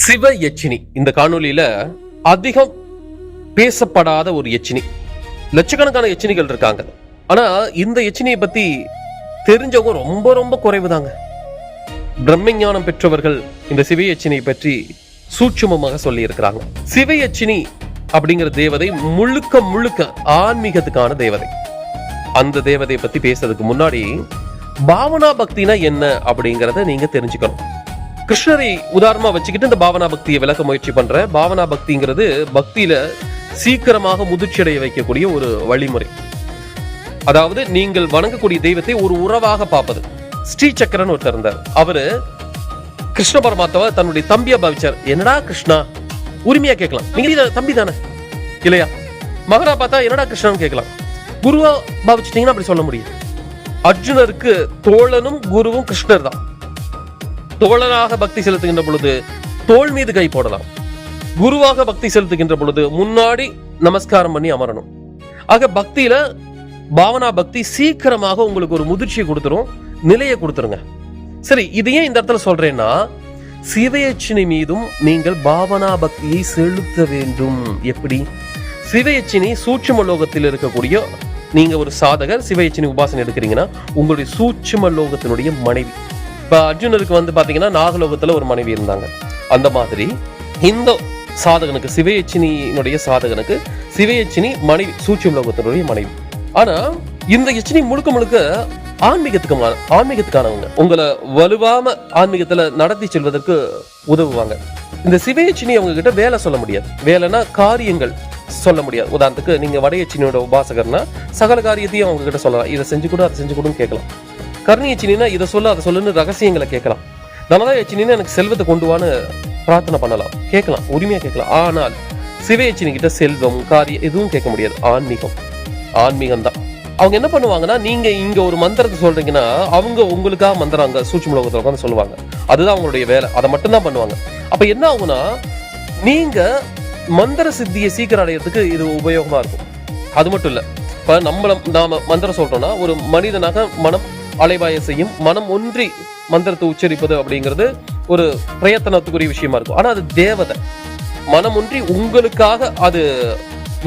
சிவ எச்சினி இந்த காணொலியில அதிகம் பேசப்படாத ஒரு எச்சினி லட்சக்கணக்கான எச்சினிகள் இருக்காங்க. ஆனா இந்த எச்சினியை பத்தி தெரிஞ்சவங்க ரொம்ப ரொம்ப குறைவுதாங்க. பிரம்மஞானம் பெற்றவர்கள் இந்த சிவ எச்சினியை பற்றி சூட்சுமமாக சொல்லி இருக்கிறாங்க சிவ எச்சினி அப்படிங்கிற தேவதை முழுக்க முழுக்க ஆன்மீகத்துக்கான தேவதை. அந்த தேவதையை பத்தி பேசுறதுக்கு முன்னாடி பாவனா பக்தினா என்ன அப்படிங்கறத நீங்க தெரிஞ்சுக்கணும். கிருஷ்ணரை உதாரணமா வச்சுக்கிட்டு இந்த பாவனா பக்தியை விளக்க முயற்சி பண்ற. பாவனா பக்திங்கிறது பக்தியில சீக்கிரமாக முதிர்ச்சியடைய வைக்கக்கூடிய ஒரு வழிமுறை. அதாவது நீங்கள் வணங்கக்கூடிய தெய்வத்தை ஒரு உறவாக பார்ப்பது. ஸ்ரீ சக்கரன் ஒருத்தர் இருந்தார். அவரு கிருஷ்ண பரமாத்மாவை தன்னுடைய தம்பியா பாவிச்சார். என்னடா கிருஷ்ணா? உரிமையா கேட்கலாம். நீங்க தம்பி தானே? இல்லையா? மகனா பார்த்தா என்னடா கிருஷ்ணன் கேட்கலாம். குருவா பாவிச்சிட்டீங்கன்னா அப்படி சொல்ல முடியும். அர்ஜுனருக்கு தோழனும் குருவும் கிருஷ்ணர் தான். தோழனாக பக்தி செலுத்துகின்ற பொழுது தோல் மீது கை போடலாம். குருவாக பக்தி செலுத்துகின்ற பொழுது முன்னாடி நமஸ்காரம் பண்ணி அமரணும். ஆக பக்தியில பாவனா பக்தி சீக்கிரமாக உங்களுக்கு ஒரு முதிர்ச்சியை கொடுத்துரும் நிலையை கொடுத்துருங்க. சரி இது ஏன் இந்த இடத்துல சொல்றேன்னா சிவயச்சினி மீதும் நீங்கள் பாவனா பக்தியை செலுத்த வேண்டும். எப்படி? சிவயச்சினி சூட்சும லோகத்தில் இருக்கக்கூடிய நீங்க ஒரு சாதகர் சிவயச்சினி உபாசனை எடுக்கிறீங்கன்னா உங்களுடைய சூட்சும லோகத்தினுடைய மனைவி. இப்போ அர்ஜுனருக்கு வந்து பாத்தீங்கன்னா நாகலோகத்தில் ஒரு மனைவி இருந்தாங்க. அந்த மாதிரி இந்த சாதகனுக்கு சிவயச்சினியினுடைய சாதகனுக்கு சிவயச்சினி மனைவி சூட்சும லோகத்தினுடைய மனைவி. ஆனால் இந்த யச்சினி முழுக்க முழுக்க ஆன்மீகத்துக்கு ஆன்மீகத்துக்கானவங்க. உங்களை வலுவாம ஆன்மீகத்துல நடத்தி செல்வதற்கு உதவுவாங்க. இந்த சிவயச்சினி அவங்க கிட்ட வேலை சொல்ல முடியாது. வேலைன்னா காரியங்கள் சொல்ல முடியாது. உதாரணத்துக்கு நீங்க வடையச்சினியோட உபாசகர்னா சகல காரியத்தையும் அவங்க கிட்ட சொல்லலாம். இதை செஞ்சு கொடு அதை செஞ்சு கொடுன்னு கேட்கலாம். கர்ணியச்சினா இதை சொல்ல அதை சொல்லுன்னு ரகசியங்களை கேட்கலாம். தனதா யச்சினா எனக்கு செல்வத்தை கொண்டு வான்னு பிரார்த்தனை பண்ணலாம். கேட்கலாம் உரிமையா கேட்கலாம். ஆனால் சிவயச்சினி கிட்ட செல்வம் காரியம் எதுவும் கேட்க முடியாது. ஆன்மீகம். ஆன்மீகம் தான் அவங்க என்ன பண்ணுவாங்கன்னா நீங்க இங்க ஒரு மந்திரத்தை சொல்றீங்கன்னா அவங்க உங்களுக்காக மந்திரம் அங்க சூட்சும லோகத்துல உட்காந்து சொல்லுவாங்க. அதுதான் அவங்களுடைய வேலை. அதை மட்டும்தான் பண்ணுவாங்க. அப்ப என்ன ஆகும்னா நீங்க மந்திர சித்தியை சீக்கிரம் அடையிறதுக்கு இது உபயோகமா இருக்கும். அது மட்டும் இல்ல. இப்ப நம்மள நாம மந்திரம் சொல்றோம்னா ஒரு மனிதனாக மனம் அலைவாயசையும் மனம் ஒன்றி மந்திரத்தை உச்சரிப்பது அப்படிங்கிறது ஒரு பிரயத்தனத்துக்குரிய விஷயமா இருக்கும். ஆனா அது தேவதை. மனம் ஒன்றி உங்களுக்காக அது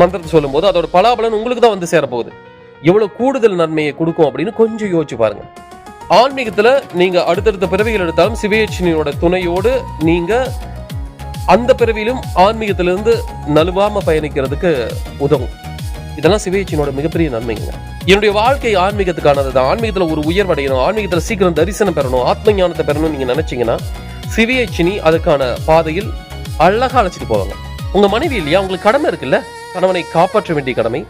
மந்திரத்தை சொல்லும் போது அதோட பலாபலன் உங்களுக்கு தான் வந்து சேரப்போகுது. எவ்வளவு கூடுதல் நன்மையை கொடுக்கும் அப்படின்னு கொஞ்சம் யோசிச்சு பாருங்க. ஆன்மீகத்துல நீங்க அடுத்தடுத்த பிறவிகள் எடுத்தாலும் சிவயட்சினியோட துணையோடு நீங்க அந்த பிறவியிலும் ஆன்மீகத்திலிருந்து நலுவாம பயணிக்கிறதுக்கு உதவும். இதெல்லாம் சிவயச்சினோட மிகப்பெரிய நன்மைங்க. என்னுடைய வாழ்க்கை ஆன்மீகத்துக்கானது தான் ஆன்மீகத்தில் ஒரு உயர்வடையணும் ஆன்மீகத்துல சீக்கிரம் தரிசனம் பெறணும் ஆத்ம ஞானத்தை பெறணும் நீங்க நினைச்சீங்கன்னா சிவியச்சினி அதுக்கான பாதையில் அழகா அழைச்சிட்டு போவாங்க. உங்க மனைவி இல்லையா? உங்களுக்கு கடமை இருக்குல்ல? கணவனை காப்பாற்ற வேண்டிய கடமை.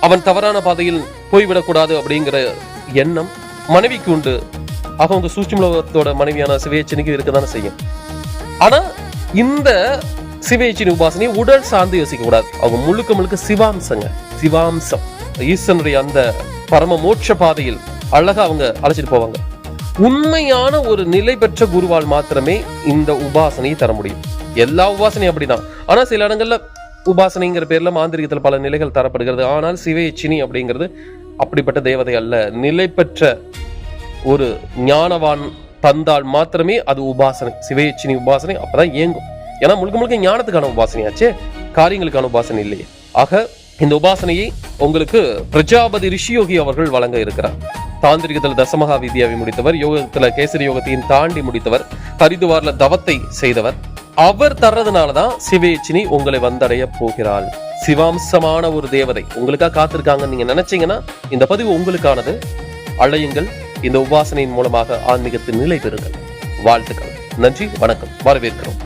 அவன் தவறான பாதையில் போய்விடக்கூடாது அப்படிங்கிற எண்ணம் மனைவிக்கு உண்டு. ஆக உங்க மனைவியான சிவயச்சினிக்கு இருக்கதானே செய்யும். ஆனா இந்த சிவயச்சினி உபாசனை உடல் சார்ந்து யோசிக்க கூடாது அவங்க முழுக்க முழுக்க சிவாம்சங்க. சிவாம்சம். ஈஸ்வனுடைய அந்த பரம மோட்ச பாதையில் அழகா அவங்க அழைச்சிட்டு போவாங்க. உண்மையான ஒரு நிலை பெற்ற குருவால் மாத்திரமே இந்த உபாசனையை தர முடியும். எல்லா உபாசனையும் அப்படிதான். ஆனா சில இடங்கள்ல உபாசனைங்கிற பேர்ல மாந்திரிகத்தில் பல நிலைகள் தரப்படுகிறது. ஆனால் சிவயச்சினி அப்படிங்கிறது அப்படிப்பட்ட தேவதை அல்ல. நிலை பெற்ற ஒரு ஞானவான் தந்தால் மாத்திரமே அது உபாசனை. சிவயச்சினி உபாசனை அப்பதான் இயங்கும். ஏன்னா முழுக்க முழுக்க ஞானத்துக்கான உபாசனையாச்சே காரியங்களுக்கான உபாசனை இல்லையே. ஆக இந்த உபாசனையை உங்களுக்கு பிரஜாபதி ரிஷியோகி அவர்கள் வழங்க இருக்கிறார். தாந்திரிகத்தில் தசமகா வித்யாவை முடித்தவர் யோகத்துல கேசரி யோகத்தையும் தாண்டி முடித்தவர் ஹரிதுவார்ல தவத்தை செய்தவர். அவர் தர்றதுனாலதான் சிவேச்சினி உங்களை வந்தடைய போகிறாள். சிவாம்சமான ஒரு தேவதை. உங்களுக்காக காத்திருக்காங்கன்னு நீங்க நினைச்சீங்கன்னா இந்த பதிவு உங்களுக்கானது. அழையுங்கள். இந்த உபாசனையின் மூலமாக ஆன்மீகத்தின் நிலை பெறுங்கள். வாழ்த்துக்கள். நன்றி வணக்கம். வரவேற்கிறோம்.